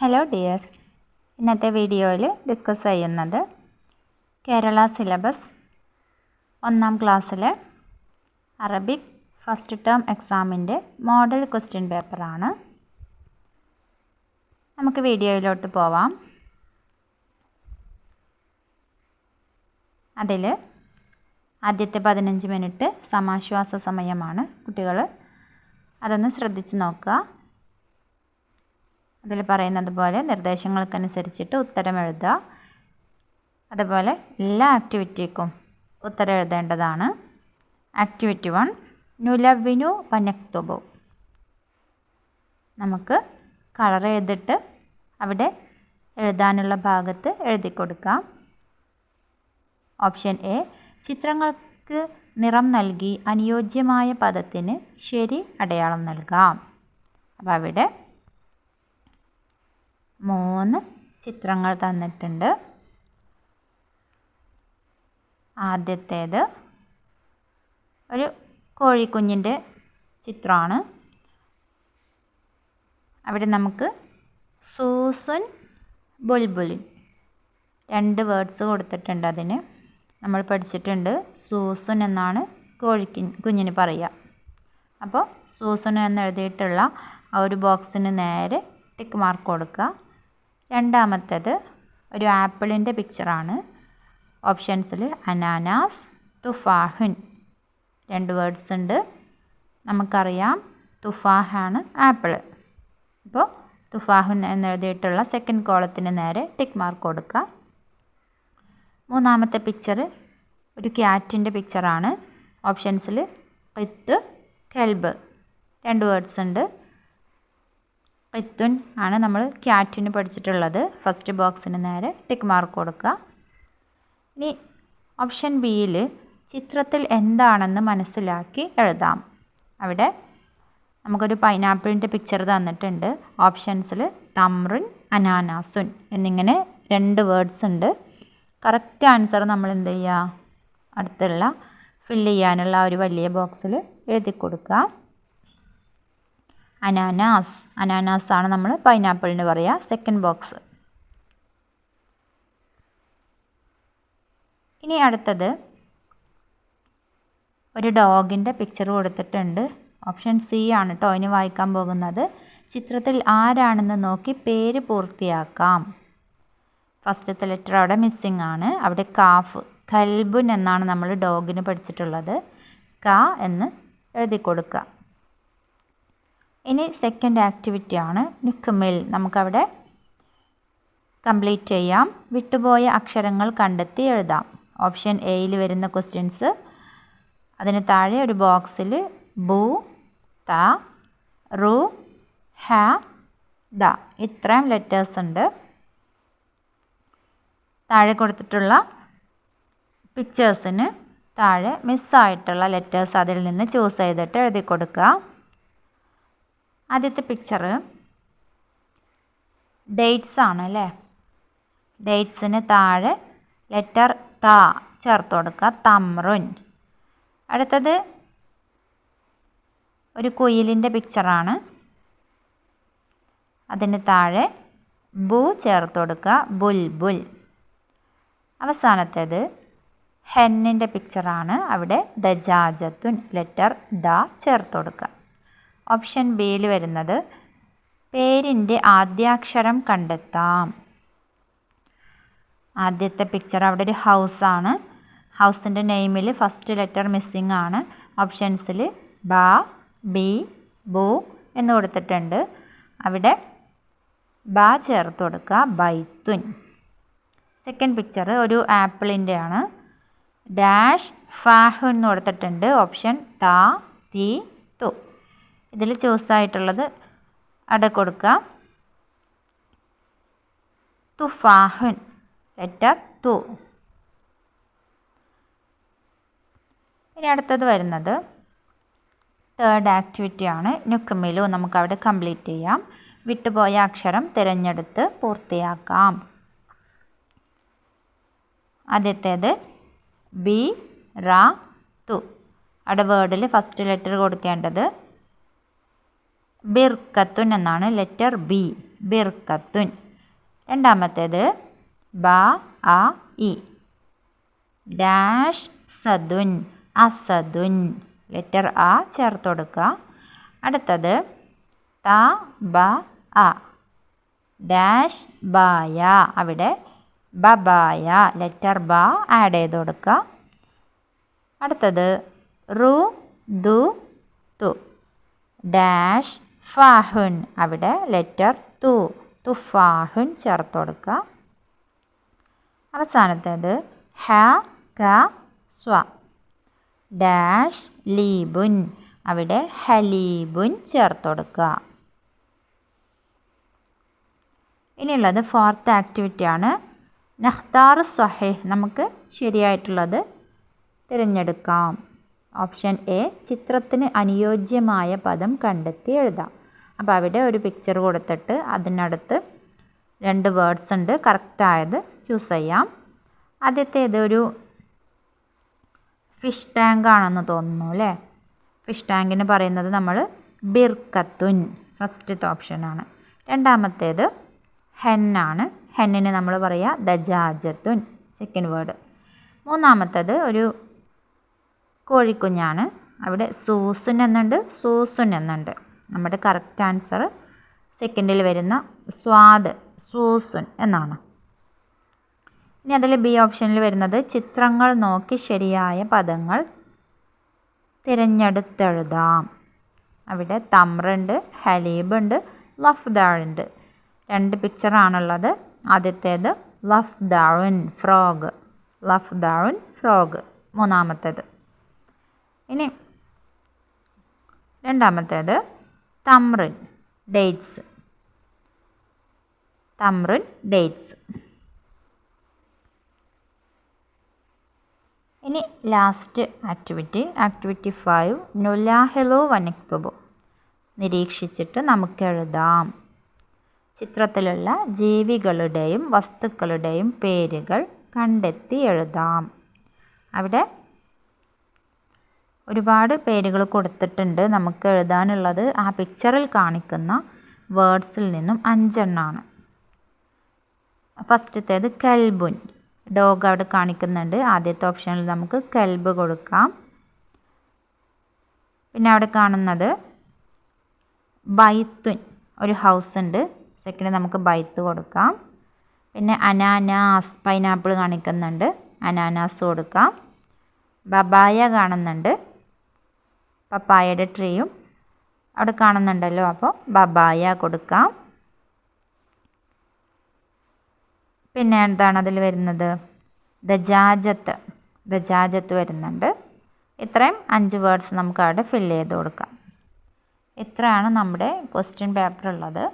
Hello dears ഇന്നത്തെ വീഡിയോയിൽ discuss ചെയ്യുന്നത് കേരള സിലബസ് ഒന്നാം ക്ലാസ്സിലെ അറബിക് ഫസ്റ്റ് ടേം എക്സാമിന്റെ മോഡൽ ക്വസ്റ്റ്യൻ പേപ്പറാണ് നമുക്ക് വീഡിയോയിലോട്ട് പോവാം. അതിൽ ആദ്യത്തെ പതിനഞ്ച് മിനിറ്റ് സമാശ്വാസ സമയമാണ്. കുട്ടികൾ അതൊന്ന് ശ്രദ്ധിച്ച് നോക്കുക. അതിൽ പറയുന്നത് പോലെ നിർദ്ദേശങ്ങൾക്കനുസരിച്ചിട്ട് ഉത്തരം എഴുതുക. അതുപോലെ എല്ലാ ആക്ടിവിറ്റിക്കും ഉത്തരം എഴുതേണ്ടതാണ്. ആക്ടിവിറ്റി വൺ നുലവിനു പനക്തുബു നമുക്ക് കളർ ചെയ്തിട്ട് അവിടെ എഴുതാനുള്ള ഭാഗത്ത് എഴുതി കൊടുക്കാം. ഓപ്ഷൻ എ ചിത്രങ്ങൾക്ക് നിറം നൽകി അനുയോജ്യമായ പദത്തിന് ശരി അടയാളം നൽകാം. അപ്പോൾ അവിടെ മൂന്ന് ചിത്രങ്ങൾ തന്നിട്ടുണ്ട്. ആദ്യത്തേത് ഒരു കോഴിക്കുഞ്ഞിന്റെ ചിത്രമാണ്. അവിടെ നമുക്ക് സൂസുൻ ബുൽബുലിൻ രണ്ട് വേർഡ്സ് കൊടുത്തിട്ടുണ്ട് അതിന്. നമ്മൾ പഠിച്ചിട്ടുണ്ട് സൂസുൻ എന്നാണ് കോഴിക്ക് കുഞ്ഞിന് പറയുക. അപ്പോൾ സൂസുൻ എന്നെഴുതിയിട്ടുള്ള ആ ഒരു ബോക്സിന് നേരെ ടിക്ക് മാർക്ക് കൊടുക്കുക. രണ്ടാമത്തേത് ഒരു ആപ്പിളിന്റെ പിക്ചറാണ്. ഓപ്ഷൻസിൽ അനാനാസ് തുഫാഹുൻ രണ്ട് വേർഡ്സ് ഉണ്ട്. നമുക്കറിയാം തുഫാഹാണ് ആപ്പിൾ. ഇപ്പോൾ തുഫാഹുൻ എന്നെഴുതിയിട്ടുള്ള സെക്കൻഡ് കോളത്തിന് നേരെ ടിക്ക് മാർക്ക് കൊടുക്കുക. മൂന്നാമത്തെ പിക്ചർ ഒരു ക്യാറ്റിന്റെ പിക്ചറാണ്. ഓപ്ഷൻസിൽ പിത്ത് കെൽബ് രണ്ട് വേർഡ്സ് ഉണ്ട്. പിത്തുൻ ആണ് നമ്മൾ ക്യാറ്റിന് പഠിച്ചിട്ടുള്ളത്. ഫസ്റ്റ് ബോക്സിന് നേരെ ടിക്ക് മാർക്ക് കൊടുക്കുക. ഇനി ഓപ്ഷൻ ബിയിൽ ചിത്രത്തിൽ എന്താണെന്ന് മനസ്സിലാക്കി എഴുതാം. അവിടെ നമുക്കൊരു പൈനാപ്പിളിന്റെ പിക്ചർ തന്നിട്ടുണ്ട്. ഓപ്ഷൻസിൽ തമ്രുൻ അനാനാസുൻ എന്നിങ്ങനെ രണ്ട് വേർഡ്സ് ഉണ്ട്. കറക്റ്റ് ആൻസർ നമ്മൾ എന്ത് ചെയ്യുക? അടുത്തുള്ള ഫില്ല് ചെയ്യാനുള്ള ഒരു വലിയ ബോക്സിൽ എഴുതി കൊടുക്കുക. അനാനാസ്. അനാനാസ് ആണ് നമ്മൾ പൈനാപ്പിളിന് പറയുക സെക്കൻഡ് ബോക്സ് ഇനി അടുത്തത് ഒരു ഡോഗിന്റെ പിക്ചർ കൊടുത്തിട്ടുണ്ട്. ഓപ്ഷൻ സി ആണ് കേട്ടോ ഇനി വായിക്കാൻ പോകുന്നത്. ചിത്രത്തിൽ ആരാണെന്ന് നോക്കി പേര് പൂർത്തിയാക്കാം. ഫസ്റ്റത്തെ ലെറ്റർ അവിടെ മിസ്സിങ് ആണ്. അവിടെ കാഫ് കൽബുൻ എന്നാണ് നമ്മൾ ഡോഗിന് പഠിച്ചിട്ടുള്ളത്. ക എന്ന് എഴുതി കൊടുക്കുക ഇനി സെക്കൻഡ് ആക്ടിവിറ്റിയാണ് നുക്കുമിൽ നമുക്കവിടെ കംപ്ലീറ്റ് ചെയ്യാം. വിട്ടുപോയ അക്ഷരങ്ങൾ കണ്ടെത്തി എഴുതാം. ഓപ്ഷൻ എയിൽ വരുന്ന ക്വസ്റ്റ്യൻസ് അതിന് താഴെ ഒരു ബോക്സിൽ ബു ത റു ഹ ദ. ഇത്രയും ലെറ്റേഴ്സ് ഉണ്ട്. താഴെ കൊടുത്തിട്ടുള്ള പിക്ചേഴ്സിന് താഴെ മിസ്സായിട്ടുള്ള ലെറ്റേഴ്സ് അതിൽ നിന്ന് ചൂസ് ചെയ്തിട്ട് എഴുതി കൊടുക്കുക. ആദ്യത്തെ പിക്ചർ ഡേറ്റ്സ് ആണ് അല്ലേ? ഡേറ്റ്സിന് താഴെ ലെറ്റർ ത ചേർത്ത് കൊടുക്കുക. തമ്രുൻ. അടുത്തത് ഒരു കുയിലിന്റെ പിക്ചറാണ് അതിന് താഴെ ബു ചേർത്ത് കൊടുക്കുക. ബുൽബുൽ. അവസാനത്തേത് ഹെന്നിന്റെ പിക്ചറാണ് അവിടെ ദജാജത്തുൻ ലെറ്റർ ദ ചേർത്ത് കൊടുക്കുക. ഓപ്ഷൻ ബിയിൽ വരുന്നത് പേരിന്റെ ആദ്യാക്ഷരം കണ്ടെത്താം. ആദ്യത്തെ പിക്ചർ അവിടെ ഒരു ഹൗസാണ് ഹൗസിന്റെ നെയിമിൽ ഫസ്റ്റ് ലെറ്റർ മിസ്സിംഗ് ആണ്. ഓപ്ഷൻസിൽ ബ ബി ബു എന്ന് കൊടുത്തിട്ടുണ്ട്. അവിടെ ബ ചേർത്ത് കൊടുക്കുക ബൈത്തുൻ. സെക്കൻഡ് പിക്ചർ ഒരു ആപ്പിളിന്റെ ആണ്. ഡാഷ് ഫാഹു എന്ന് കൊടുത്തിട്ടുണ്ട്. ഓപ്ഷൻ ത തി തു ഇതിൽ ആയിട്ടുള്ളത് അട കൊടുക്കുക. തുഫാഹുൻ ലെറ്റർ തു. ഇനി അടുത്തത് വരുന്നത് തേർഡ് ആക്ടിവിറ്റി ആണ്. നുക്കുമിലു നമുക്ക് അവിടെ കംപ്ലീറ്റ് ചെയ്യാം. വിട്ടുപോയ അക്ഷരം തിരഞ്ഞെടുത്ത് പൂർത്തിയാക്കാം. ആദ്യത്തേത് ബി റ തു. അവിടെ വേർഡിൽ ഫസ്റ്റ് ലെറ്റർ കൊടുക്കേണ്ടത് ബിർക്കത്തുൻ എന്നാണ് ലെറ്റർ ബി. ബിർക്കത്തുൻ രണ്ടാമത്തേത് ബ അ ഇ. ഡാഷ് സദുൻ അസദുൻ ലെറ്റർ ആ ചേർത്ത് കൊടുക്കുക. അടുത്തത് ത ബ അ. ഡാഷ് ബായ. അവിടെ ബബായ ലെറ്റർ ബ ആഡ് ചെയ്ത് കൊടുക്കുക. അടുത്തത് റു ദു തു. ഡാഷ് ഫാഹുൻ അവിടെ ലെറ്റർ തു. തുഫാഹുൻ ചേർത്ത് കൊടുക്കുക അവസാനത്തേത് ഹ ക സ്വ. ഡാഷ് ലീബുൻ. അവിടെ ഹലീബുൻ ചേർത്ത് കൊടുക്കുക ഇനിയുള്ളത് ഫോർത്ത് ആക്ടിവിറ്റിയാണ് നഹ്താർ സ്വഹേഹ് നമുക്ക് ശരിയായിട്ടുള്ളത് തിരഞ്ഞെടുക്കാം. ഓപ്ഷൻ എ ചിത്രത്തിന് അനുയോജ്യമായ പദം കണ്ടെത്തി എഴുതാം. അപ്പോൾ അവിടെ ഒരു പിക്ചർ കൊടുത്തിട്ട് അതിനടുത്ത് രണ്ട് വേർഡ്സ് ഉണ്ട്. കറക്റ്റായത് ചൂസ് ചെയ്യാം. ആദ്യത്തേത് ഒരു ഫിഷ് ടാങ്ക് ആണെന്ന് തോന്നുന്നു അല്ലേ? ഫിഷ് ടാങ്കിന് പറയുന്നത് നമ്മൾ ബിർക്കത്തുൻ ഫസ്റ്റത്തെ ഓപ്ഷനാണ് രണ്ടാമത്തേത് ഹെന്നാണ് ഹെന്നിന് നമ്മൾ പറയുക ദജാജത്തുൻ സെക്കൻഡ് വേർഡ് മൂന്നാമത്തേത് ഒരു കോഴിക്കുഞ്ഞാണ്. അവിടെ സൂസുൻ എന്നുണ്ട് സൂസുൻ എന്നുണ്ട്. നമ്മുടെ കറക്റ്റ് ആൻസർ സെക്കൻഡിൽ വരുന്ന സ്വാദ് സൂസുൻ എന്നാണ്. ഇനി അതിൽ ബി ഓപ്ഷനിൽ വരുന്നത് ചിത്രങ്ങൾ നോക്കി ശരിയായ പദങ്ങൾ തിരഞ്ഞെടുത്തെഴുതാം. അവിടെ തമ്രുണ്ട് ഹലീബുണ്ട് ലഫ്ദാഴുണ്ട്. രണ്ട് പിക്ചറാണുള്ളത് ആദ്യത്തേത് ലഫ്ദാഴുൻ ഫ്രോഗ്. ലഫ്ദാഴുൻ ഫ്രോഗ്. മൂന്നാമത്തേത്. ഇനി രണ്ടാമത്തേത് തമ്രിൻ ഡേറ്റ്സ്. തമ്രിൻ ഡേറ്റ്സ്. ഇനി ലാസ്റ്റ് ആക്ടിവിറ്റി ആക്ടിവിറ്റി ഫൈവ് നുലാഹെലോ വനക്കുബോ നിരീക്ഷിച്ചിട്ട് നമുക്ക് എഴുതാം. ചിത്രത്തിലുള്ള ജീവികളുടെയും വസ്തുക്കളുടെയും പേരുകൾ കണ്ടെത്തി എഴുതാം. അവിടെ ഒരുപാട് പേരുകൾ കൊടുത്തിട്ടുണ്ട്. നമുക്ക് എഴുതാനുള്ളത് ആ പിക്ചറിൽ കാണിക്കുന്ന വേർഡ്സിൽ നിന്നും അഞ്ചെണ്ണമാണ് ഫസ്റ്റത്തേത് കെൽബുൻ. ഡോഗ് അവിടെ കാണിക്കുന്നുണ്ട്. ആദ്യത്തെ ഓപ്ഷനിൽ നമുക്ക് കെൽബ് കൊടുക്കാം. പിന്നെ അവിടെ കാണുന്നത് ബൈത്തുൻ. ഒരു ഹൗസ് ഉണ്ട്. സെക്കൻഡ് നമുക്ക് ബൈത്ത് കൊടുക്കാം. പിന്നെ അനാനാസ് പൈനാപ്പിൾ കാണിക്കുന്നുണ്ട്. അനാനാസ് കൊടുക്കാം. ബബായ കാണുന്നുണ്ട്. പപ്പായയുടെ ട്രീയും അവിടെ കാണുന്നുണ്ടല്ലോ. അപ്പോൾ ബബായ കൊടുക്കാം. പിന്നെ എന്താണ് അതിൽ വരുന്നത്? ദജാജത്ത്. ദജാജത്ത് വരുന്നുണ്ട്. ഇത്രയും അഞ്ച് വേർഡ്സ് നമുക്ക് അവിടെ ഫില്ല് ചെയ്ത് കൊടുക്കാം. ഇത്രയാണ് നമ്മുടെ ക്വസ്റ്റ്യൻ പേപ്പർ ഉള്ളത്.